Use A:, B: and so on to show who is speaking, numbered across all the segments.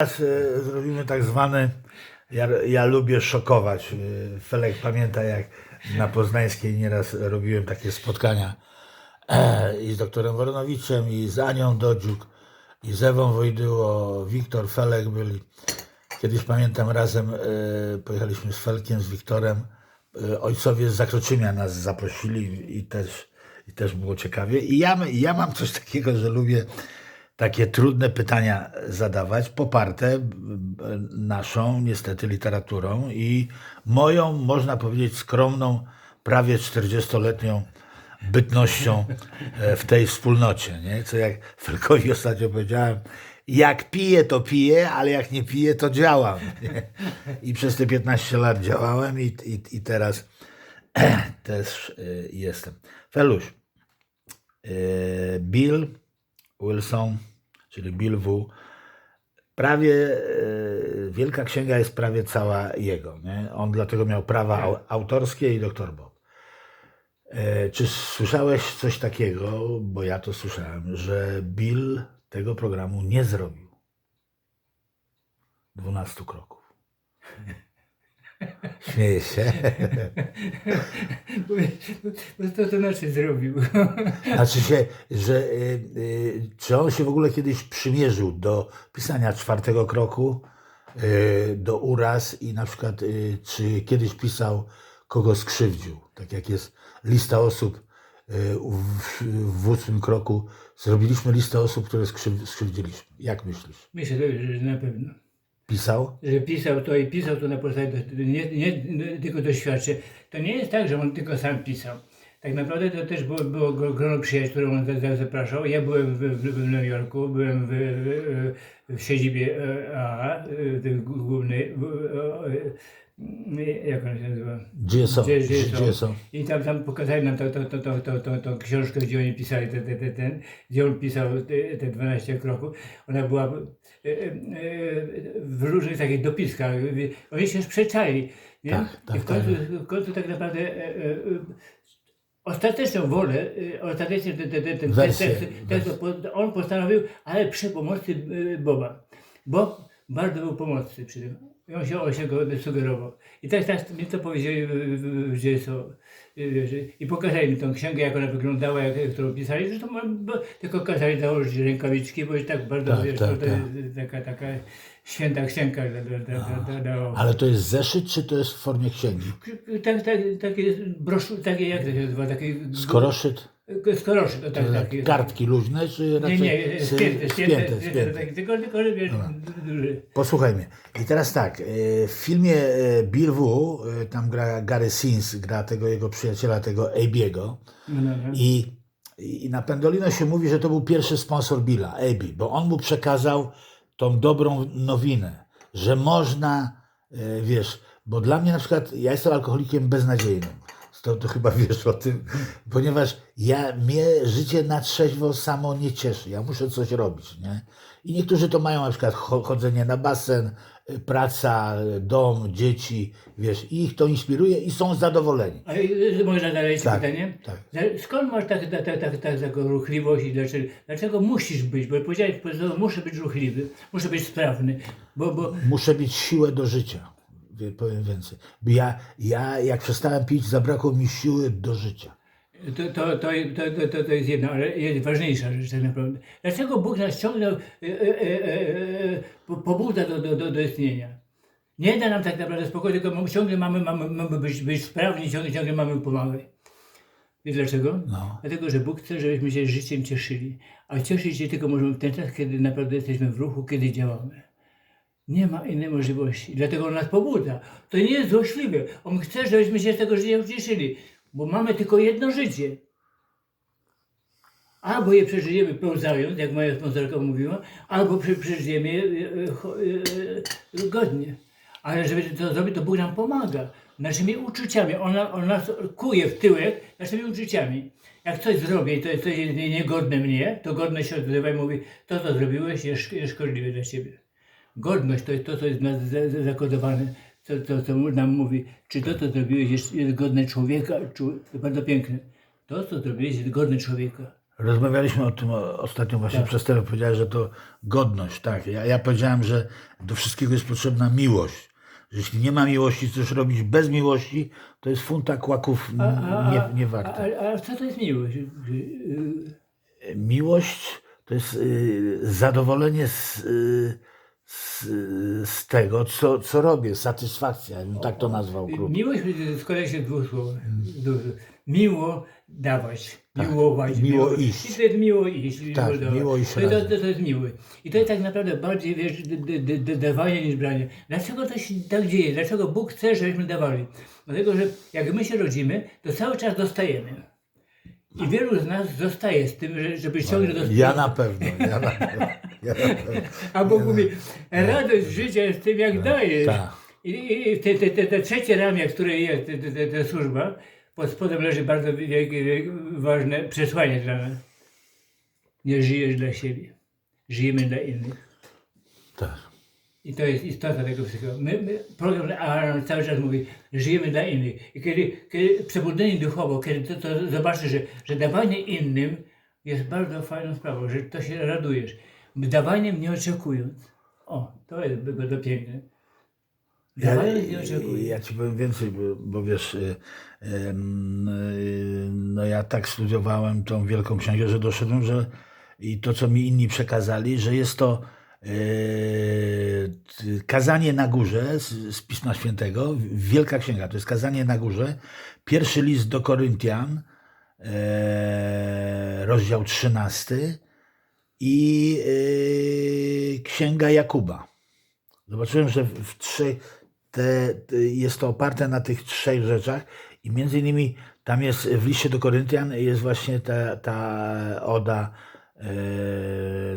A: Teraz e, zrobimy tak zwany, ja, ja lubię szokować. E, Felek pamięta jak na Poznańskiej nieraz robiłem takie spotkania e, i z doktorem Woronowiczem, i z Anią Dodziuk, i z Ewą Wojdyło, Wiktor, Felek byli. Kiedyś pamiętam razem pojechaliśmy z Felkiem, z Wiktorem. Ojcowie z Zakroczymia nas zaprosili i też, i też było ciekawie. I ja, ja mam coś takiego, że lubię takie trudne pytania zadawać, poparte naszą niestety literaturą i moją, można powiedzieć, skromną, prawie 40-letnią bytnością e, w tej wspólnocie. Nie? Co jak Felkowi ostatnio powiedziałem, jak piję, to piję, ale jak nie piję, to działam. Nie? I przez te 15 lat działałem i, i, i teraz też e, jestem. Feluś, e, Bill Wilson, czyli Bill W. Prawie e, Wielka Księga jest prawie cała jego. Nie? On dlatego miał prawa au, autorskie i doktor Bob. E, czy słyszałeś coś takiego, bo ja to słyszałem, że Bill tego programu nie zrobił? 12 kroków. Śmieje się.
B: Bo, bo to to znaczy zrobił.
A: Znaczy się, że y, y, czy on się w ogóle kiedyś przymierzył do pisania czwartego kroku, y, do uraz i na przykład y, czy kiedyś pisał, kogo skrzywdził, tak jak jest lista osób y, w, w ósmym kroku, zrobiliśmy listę osób, które skrzyw, skrzywdziliśmy. Jak myślisz?
B: Myślę, że na pewno.
A: Pisał?
B: Że pisał to i pisał to na podstawie nie, nie tylko doświadczeń. To nie jest tak, że on tylko sam pisał. Tak naprawdę to też było, było gro- grono przyjaciół, które on za- za- zapraszał. Ja byłem w, w, w Nowym Jorku, byłem w, w, w siedzibie e, AA, głównej, jak on się nazywa?
A: Są?
B: Gdzie są? I tam, tam pokazali nam tą to, to, to, to, to, to książkę, gdzie oni pisali te, te, te, ten, gdzie on pisał te, te 12 kroków. Ona była e, e, w różnych takich dopiskach. Oni się sprzeczali. Nie?
A: Tak, tak,
B: I w końcu, w końcu tak naprawdę ostateczną wolę, e, ostatecznie ten, ten, ten, ten
A: Wersję,
B: tekst, tekst po- on postanowił, ale przy pomocy e, Boba. Bob bardzo był pomocny przy tym. On się, on się go sugerował. I tak, tak mi to powiedzieli, w- że I pokazali mi tą księgę, jak ona wyglądała, jak, którą pisali. Zresztą bo, tylko kazali założyć rękawiczki, bo jest tak bardzo,
A: Tak,
B: wiesz,
A: tak,
B: to,
A: tak.
B: jest taka, taka święta księga
A: Ale to jest zeszyt, czy to jest w formie księgi?
B: tak, tak, takie broszu, takie jak to się nazywa, takie...
A: Skoroszyt?
B: Skoroszy, to tak, tak jest.
A: Kartki luźne, czy
B: Nie,
A: raczej
B: nie,
A: sy-
B: spięte, spięte,
A: spięte,
B: spięte,
A: spięte?
B: takie, tylko, tylko, że wiesz, duże.
A: Posłuchaj mnie. I teraz tak, e, w filmie e, Bill W, e, tam gra Gary Sins, gra tego jego przyjaciela, tego Abiego.
B: No, no, no.
A: I, I na Pendolino się mówi, że to był pierwszy sponsor Billa, Abi, bo on mu przekazał tą dobrą nowinę, że można, wiesz, bo dla mnie na przykład, ja jestem alkoholikiem beznadziejnym. To, to chyba wiesz o tym, ponieważ ja, mnie życie na trzeźwo samo nie cieszy. Ja muszę coś robić, nie? I niektórzy to mają na przykład cho- chodzenie na basen, y, praca, y, dom, dzieci, wiesz, i ich to inspiruje i są zadowoleni.
B: A y, można dalej
A: Tak,
B: pytanie?
A: tak.
B: Skąd masz tak, tak, tak, tak, tak, taką ruchliwość i dlaczego, dlaczego musisz być? Bo powiedziałeś, muszę być ruchliwy, muszę być sprawny, bo, bo
A: muszę mieć siłę do życia. Wie- Powiem więcej. Bo Ja, ja jak przestałem pić, zabrakło mi siły do życia.
B: To, to, to, to, to, jest jedna, ale jest ważniejsza rzecz tak naprawdę. Dlaczego Bóg nas ciągnął, e, e, po- pobudza do, do, do, do istnienia? Nie da nam tak naprawdę spokoju, tylko ciągle mamy, mamy, mamy być, być sprawni, ciągle, ciągle mamy pomagać. Wiesz dlaczego?
A: No.
B: Dlatego, że Bóg chce, żebyśmy się życiem cieszyli. A cieszyć się tylko możemy w ten czas, kiedy naprawdę jesteśmy w ruchu, kiedy działamy. Nie ma innej możliwości. Dlatego On nas pobudza. To nie jest złośliwe. On chce, żebyśmy się z tego życia cieszyli. Bo mamy tylko jedno życie. Albo je przeżyjemy pełzając, jak moja sponsorka mówiła, albo prze, przeżyjemy je e, e, e, godnie. Ale żeby to zrobić, to Bóg nam pomaga. Naszymi uczuciami. On, on nas kuje w tyłek naszymi uczuciami. Jak coś zrobię i to jest coś nie- niegodne mnie, to godność się odzywa i mówi, to co zrobiłeś jest, jest szkodliwe dla ciebie. Godność to jest to, co jest zakodowane, co, co, co nam mówi, czy to, co zrobiłeś, jest, jest godne człowieka, to bardzo piękne. To, co zrobiłeś, jest godne człowieka.
A: Rozmawialiśmy o tym ostatnio właśnie
B: Tak.
A: przez telefon. Powiedziałeś, że to godność, tak. Ja, ja powiedziałem, że do wszystkiego jest potrzebna miłość. Że jeśli nie ma miłości, coś robić bez miłości, to jest funta kłaków n- nie, nie
B: a,
A: warte.
B: a, a co to jest miłość? Y,
A: Miłość to jest y, zadowolenie z, y, z, z tego, co, co robię, satysfakcja, bym tak to nazwał. krótko.
B: Miłość składa się z dwóch słów. Z dwóch słów. Miło dawać, miłować.
A: Tak. Miło iść.
B: I to jest miło iść.
A: Tak, miło iść
B: to, to,
A: razem.
B: to, to jest miłe. I to jest tak naprawdę bardziej, wiesz, d- d- d- d- dawanie niż branie. Dlaczego to się tak dzieje? Dlaczego Bóg chce, żebyśmy dawali? Dlatego, że jak my się rodzimy, to cały czas dostajemy. I wielu z nas zostaje z tym, że- żeby ciągle dostać.
A: Ja na pewno, ja na pewno. Ja na pewno.
B: A Bóg mówi, radość życia jest tym, jak dajesz.
A: tak.
B: I, i i te, te, te, te trzecie ramię, które jest, te, te, te, te służba, pod spodem leży bardzo ważne przesłanie dla nas. Nie żyjesz dla siebie. Żyjemy dla innych.
A: tak.
B: I to jest istota tego wszystkiego. My, my, program Aaron cały czas mówi, żyjemy dla innych. I kiedy, kiedy przebudzeni duchowo, kiedy to, to zobaczysz, że, że dawanie innym jest bardzo fajną sprawą, że to się radujesz. Dawaniem nie oczekując. O, to jest bardzo piękne.
A: Ja, ja ci powiem więcej, bo, bo wiesz, y, y, no ja tak studiowałem tą Wielką Księgę, że doszedłem, że i to, co mi inni przekazali, że jest to kazanie na górze z, z Pisma Świętego, Wielka Księga, to jest kazanie na górze, pierwszy list do Koryntian, e, rozdział 13 i y, Księga Jakuba. Zobaczyłem, że w, trzech, te, jest to oparte na tych trzech rzeczach i między innymi tam jest w liście do Koryntian jest właśnie ta, ta oda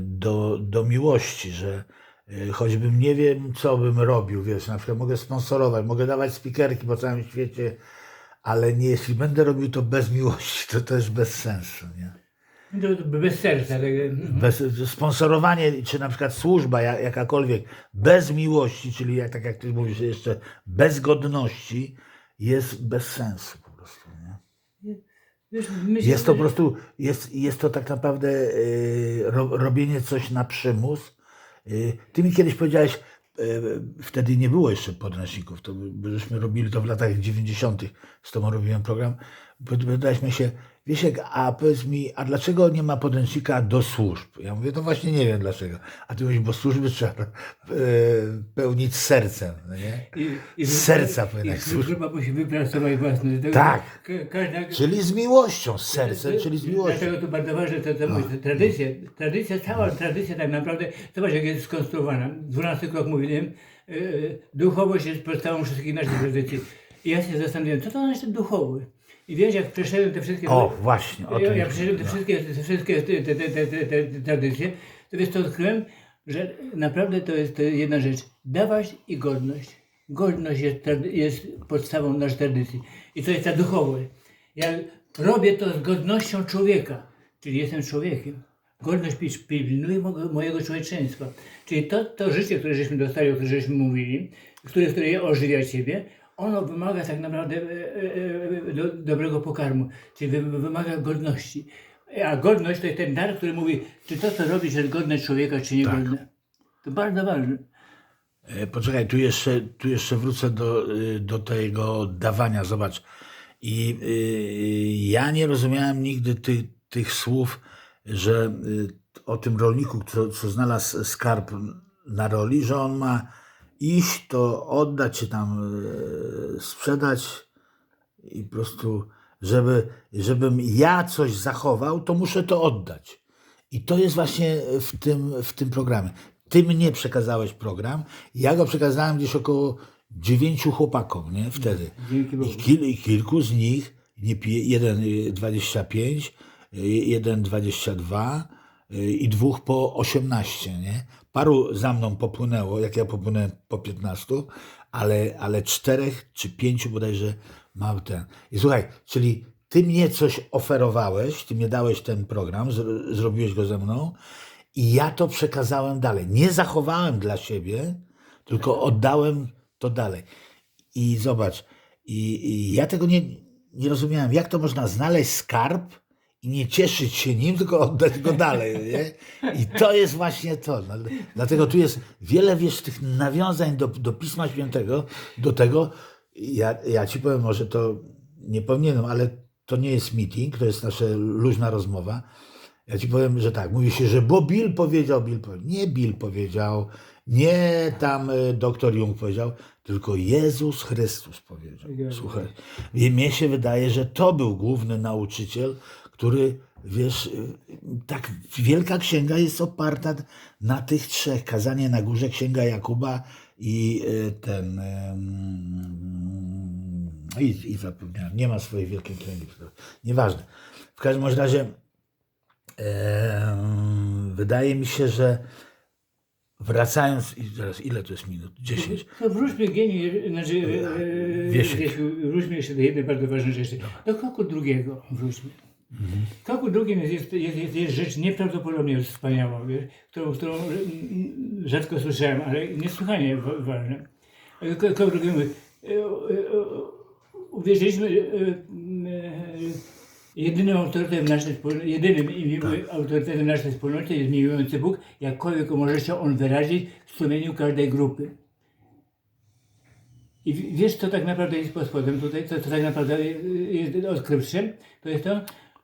A: do, do miłości, że e, choćbym nie wiem, co bym robił, wiesz, na przykład mogę sponsorować, mogę dawać spikerki po całym świecie, ale nie, jeśli będę robił to bez miłości, to też bez sensu, nie?
B: Bez serca.
A: Bez, sponsorowanie, czy na przykład służba ja- jakakolwiek, bez miłości, czyli jak, tak jak ty mówisz jeszcze, bez godności, jest bez sensu po prostu. Nie?
B: wiesz, myślę,
A: Jest to po prostu, jest, jest to tak naprawdę y, ro, robienie coś na przymus. Y, ty mi kiedyś powiedziałeś, y, wtedy nie było jeszcze podręczników, to żeśmy robili to w latach 90. z tobą robiłem program. Pytałeś mnie się, Wiesiek, a powiedz mi, a dlaczego nie ma podręcznika do służb? Ja mówię, to właśnie nie wiem dlaczego. A ty mówisz, bo służby trzeba e, pełnić sercem, no nie?
B: I, i
A: Z serca powinna.
B: Grupa musi wypracować własne. Dlatego
A: Tak.
B: ka- Każda,
A: Czyli z miłością, z sercem, czyli z miłością.
B: Dlatego to bardzo ważne, to, to, to tradycja, tradycja, cała tradycja tak naprawdę, zobacz jak jest skonstruowana. Dwunasty krok mówiłem, yy, duchowość jest podstawą wszystkich naszych tradycji. I ja się zastanawiałem, co to znaczy duchowy? I wiesz, jak przeszedłem te wszystkie...
A: O, właśnie, o tym.
B: ja przeszedłem te wszystkie, te wszystkie te, te, te, te, te, tradycje, to wiesz, to odkryłem, że naprawdę to jest, to jest jedna rzecz. Dawać i godność. Godność jest, jest podstawą naszej tradycji. I to jest ta duchowość. Ja robię to z godnością człowieka, czyli jestem człowiekiem. Godność pi- pilnuje mojego, mojego człowieczeństwa. Czyli to, to życie, które żeśmy dostali, o którym żeśmy mówili, które, które ożywia Ciebie, ono wymaga tak naprawdę e, e, e, do, dobrego pokarmu, czyli wy, wymaga godności. A godność to jest ten dar, który mówi, czy to, co robisz, jest godne człowieka, czy niegodne. To bardzo ważne.
A: Poczekaj, tu jeszcze, tu jeszcze wrócę do, do tego dawania. Zobacz. I y, ja nie rozumiałem nigdy ty, tych słów, że y, o tym rolniku, co, co znalazł skarb na roli, że on ma iść, to oddać, czy tam y, sprzedać i po prostu, żeby, żebym ja coś zachował, to muszę to oddać. I to jest właśnie w tym, w tym programie. Ty mnie przekazałeś program, ja go przekazałem gdzieś około dziewięciu chłopakom, nie? Wtedy. I, kil, I kilku z nich, nie pije, jeden y, 25, y, jeden 22 y, i dwóch po 18, nie? Paru za mną popłynęło, jak ja popłynąłem po 15, ale, ale czterech czy pięciu bodajże ma ten. I słuchaj, czyli ty mnie coś oferowałeś, ty mnie dałeś ten program, zro, zrobiłeś go ze mną i ja to przekazałem dalej. Nie zachowałem dla siebie, tylko oddałem to dalej. I zobacz, i, i ja tego nie, nie rozumiałem, jak to można znaleźć skarb i nie cieszyć się nim, tylko oddać go dalej. Nie? I to jest właśnie to. No, dlatego tu jest wiele wiesz, tych nawiązań do, do Pisma Świętego, do tego. Ja, ja ci powiem, może to nie powinienem, ale to nie jest meeting, to jest nasza luźna rozmowa. Ja ci powiem, że tak, mówi się, że bo Bill powiedział, Bill powiedział. Nie Bill powiedział, nie tam y, doktor Jung powiedział, tylko Jezus Chrystus powiedział.
B: Się.
A: Słuchaj, mnie się wydaje, że to był główny nauczyciel, który, wiesz, y, tak wielka księga jest oparta na tych trzech. Kazanie na górze, księga Jakuba i y, ten... I, I zapomniałem, nie ma swojej wielkiej księgi. Nieważne. W każdym razie em, wydaje mi się, że wracając, i teraz ile to jest minut? 10.
B: To wróćmy geni, znaczy, e,
A: Wiesiek.
B: Wiesiu, wróćmy jeszcze do jednej bardzo ważnej rzeczy. Do kroku drugiego wróćmy. W kroku drugim jest, jest, jest, jest, rzecz nieprawdopodobnie wspaniała, wiesz, którą, którą rzadko słyszałem, ale niesłychanie wa- ważna. E, Krok krok drugi mówi, e, e, uwierzyliśmy, jedynym autorytetem naszej wspólnoty, jedynym i miłym autorytetem naszej wspólnoty jest miłujący Bóg, jakkolwiek może się on wyrazić w sumieniu każdej grupy. I wiesz, co tak naprawdę jest pod spodem tutaj, co, co tak naprawdę jest odkrywczym? To jest to,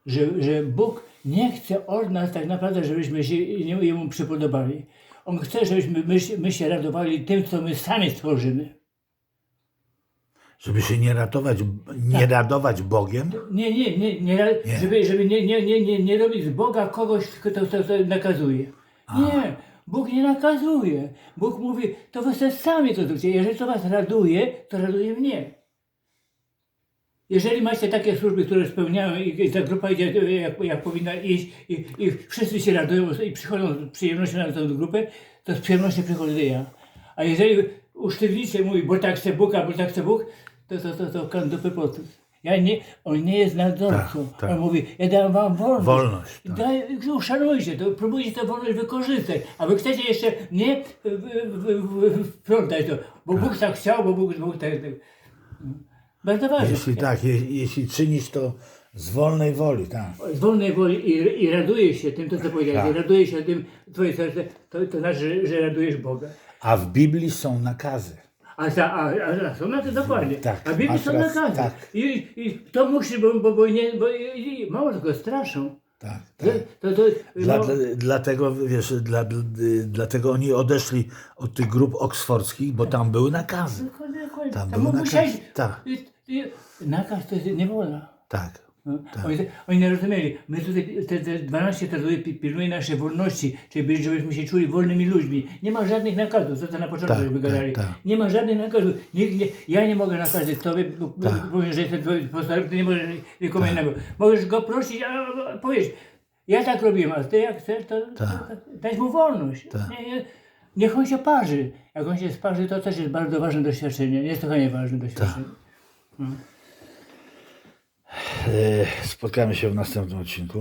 B: że, że Bóg nie chce od nas tak naprawdę, żebyśmy się Jemu przypodobali. On chce, żebyśmy my, się- my się radowali tym, co my sami stworzymy.
A: Żeby się nie ratować, nie radować Bogiem,
B: Nie, nie, nie, nie,
A: Nie.
B: żeby, żeby nie, nie, nie, nie, nie robić z Boga kogoś, kto, kto, kto nakazuje. Nie, Bóg nie nakazuje. Bóg mówi, to wy sami to zróbcie. Jeżeli to was raduje, to raduje mnie. Jeżeli macie takie służby, które spełniają i, i ta grupa idzie jak, jak powinna iść i, i wszyscy się radują i przychodzą z przyjemnością na tę grupę, to z przyjemnością przychodzę ja. A jeżeli usztywnicie mówi, bo tak chce Bóg, a bo tak chce Bóg, to to, to, to kan dupy potus. Ja nie, on nie jest nadzorcą.
A: Tak, tak.
B: On mówi, ja dam wam wolność.
A: Wolność, tak.
B: Daj, uszanujcie to, próbujcie tę wolność wykorzystać. A wy chcecie jeszcze nie wplątać to, bo Bóg tak chciał, bo Bóg, Bóg tak... tak. Bardzo ważne.
A: jeśli tak, je, jeśli czynisz to z wolnej woli, tak.
B: z wolnej woli i, i raduje się tym, to co powiedziałeś,
A: Tak.
B: raduje się tym, twoje serce, to, to znaczy, że, że radujesz Boga.
A: A w Biblii są nakazy.
B: A, ta, a, a, a są na to dokładnie.
A: Tak,
B: a w Biblii są
A: rację,
B: nakazy.
A: tak.
B: I, I to musi, bo, bo, bo, nie, bo i, mało tego straszą.
A: Tak, tak.
B: to, to,
A: Dla,
B: no,
A: dla, dlatego, wiesz, dla, dla, dlatego oni odeszli od tych grup oksfordzkich, bo tam były nakazy. Tam
B: Tam
A: były nakazy. Tak.
B: Nakaz to jest niewola.
A: Tak.
B: No, Oni, oni nie rozumieli. My tutaj te, te 12 traktuje pi- pilnuje naszej wolności, czyli byli, żebyśmy się czuli wolnymi ludźmi. Nie ma żadnych nakazów, co to na początku
A: Tak,
B: żeśmy gadali.
A: tak, tak.
B: Nie ma żadnych nakazów. Nikt nie, ja nie mogę nakazać tobie, bo
A: Tak.
B: powiem, że jestem postarem, ty nie możesz nikomu innego. Możesz go prosić, a, a powiedz, ja tak robiłem, a ty jak chcesz, to, to,
A: Tak.
B: to daj mu wolność.
A: Tak.
B: Nie, nie, niech on się parzy. Jak on się sparzy, to też jest bardzo ważne doświadczenie, niesłychanie ważne doświadczenie.
A: E, Spotkamy się w następnym odcinku.